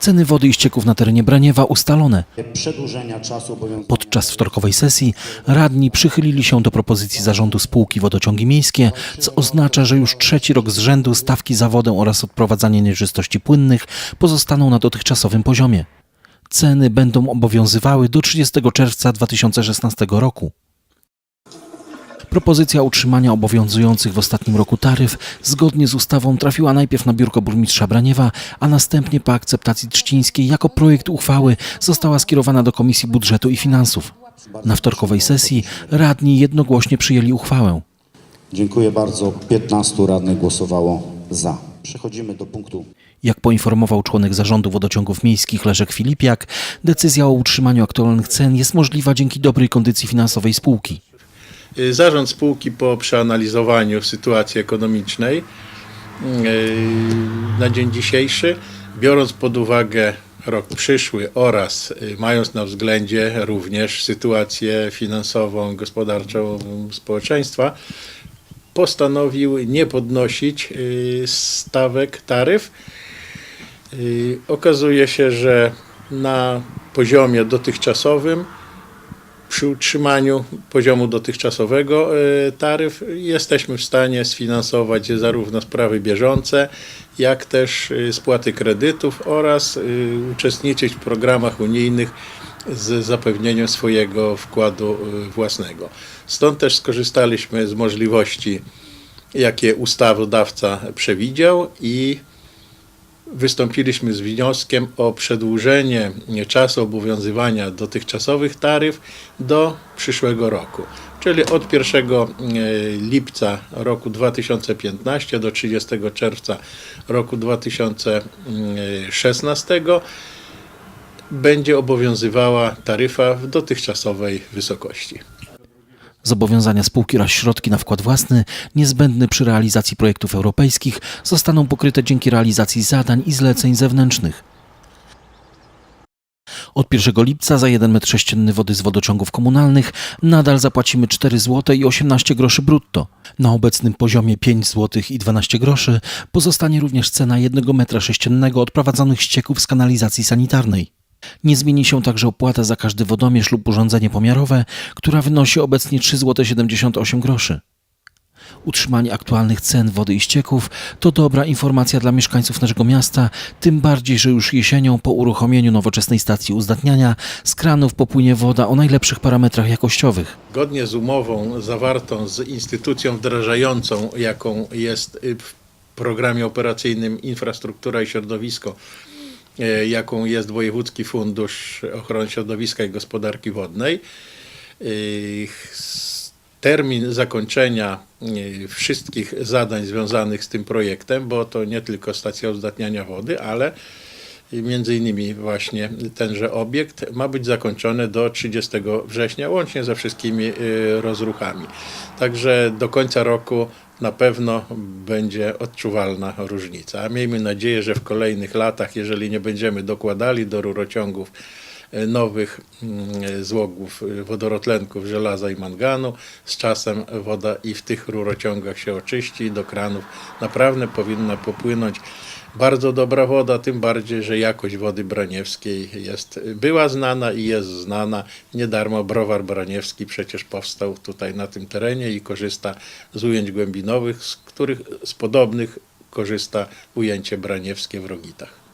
Ceny wody i ścieków na terenie Braniewa ustalone. Podczas wtorkowej sesji radni przychylili się do propozycji zarządu spółki Wodociągi Miejskie, co oznacza, że już trzeci rok z rzędu stawki za wodę oraz odprowadzanie nieczystości płynnych pozostaną na dotychczasowym poziomie. Ceny będą obowiązywały do 30 czerwca 2016 roku. Propozycja utrzymania obowiązujących w ostatnim roku taryf zgodnie z ustawą trafiła najpierw na biurko burmistrza Braniewa, a następnie po akceptacji trzcińskiej jako projekt uchwały została skierowana do Komisji Budżetu i Finansów. Na wtorkowej sesji radni jednogłośnie przyjęli uchwałę. Dziękuję bardzo. 15 radnych głosowało za. Przechodzimy do punktu Jak poinformował członek zarządu wodociągów miejskich Leszek Filipiak, decyzja o utrzymaniu aktualnych cen jest możliwa dzięki dobrej kondycji finansowej spółki. Y, Zarząd spółki po przeanalizowaniu sytuacji ekonomicznej y, na dzień dzisiejszy, biorąc pod uwagę rok przyszły oraz y, mając na względzie również sytuację finansową, gospodarczą społeczeństwa, postanowił nie podnosić stawek taryf. Okazuje się, że na poziomie dotychczasowym przy utrzymaniu poziomu dotychczasowego e, taryf jesteśmy w stanie sfinansować zarówno sprawy bieżące, jak też e, spłaty kredytów oraz e, uczestniczyć w programach unijnych z zapewnieniem swojego wkładu własnego. Stąd też skorzystaliśmy z możliwości, jakie ustawodawca przewidział i wystąpiliśmy z wnioskiem o przedłużenie czasu obowiązywania dotychczasowych taryf do przyszłego roku. Czyli od 1 e, lipca roku 2015 do 30 czerwca roku 2016 będzie obowiązywała taryfa w dotychczasowej wysokości. Zobowiązania spółki oraz środki na wkład własny, niezbędne przy realizacji projektów europejskich, zostaną pokryte dzięki realizacji zadań i zleceń zewnętrznych. Od 1 lipca za 1 m3 wody z wodociągów komunalnych nadal zapłacimy 4 zł i 18 groszy brutto. Na obecnym poziomie 5 zł i 12 groszy pozostanie również cena 1 m3 odprowadzonych ścieków z kanalizacji sanitarnej. Nie zmieni się także opłata za każdy wodomierz lub urządzenie pomiarowe, która wynosi obecnie 3,78 zł. Utrzymanie aktualnych cen wody i ścieków to dobra informacja dla mieszkańców naszego miasta, tym bardziej, że już jesienią po uruchomieniu nowoczesnej stacji uzdatniania z kranów popłynie woda o najlepszych parametrach jakościowych. Zgodnie z umową zawartą z instytucją wdrażającą, jaką jest w programie operacyjnym Infrastruktura i Środowisko, jaką jest Wojewódzki Fundusz Ochrony Środowiska i Gospodarki Wodnej, s- termin zakończenia y, wszystkich zadań związanych z tym projektem, bo to nie tylko stacja uzdatniania wody, ale między innymi właśnie tenże obiekt ma być zakończony do 30 września, łącznie ze wszystkimi y, rozruchami. Także do końca roku na pewno będzie odczuwalna różnica. Miejmy nadzieję, że w kolejnych latach, jeżeli nie będziemy dokładali do rurociągów nowych mm, złogów y, wodorotlenków żelaza i manganu, z czasem woda i w tych rurociągach się oczyści do kranów naprawdę powinna popłynąć bardzo dobra woda, tym bardziej, że jakość wody braniewskiej jest, była znana i jest znana. Nie darmo browar braniewski przecież powstał tutaj na tym terenie i korzysta z ujęć głębinowych, z których z podobnych korzysta ujęcie braniewskie w Rogitach.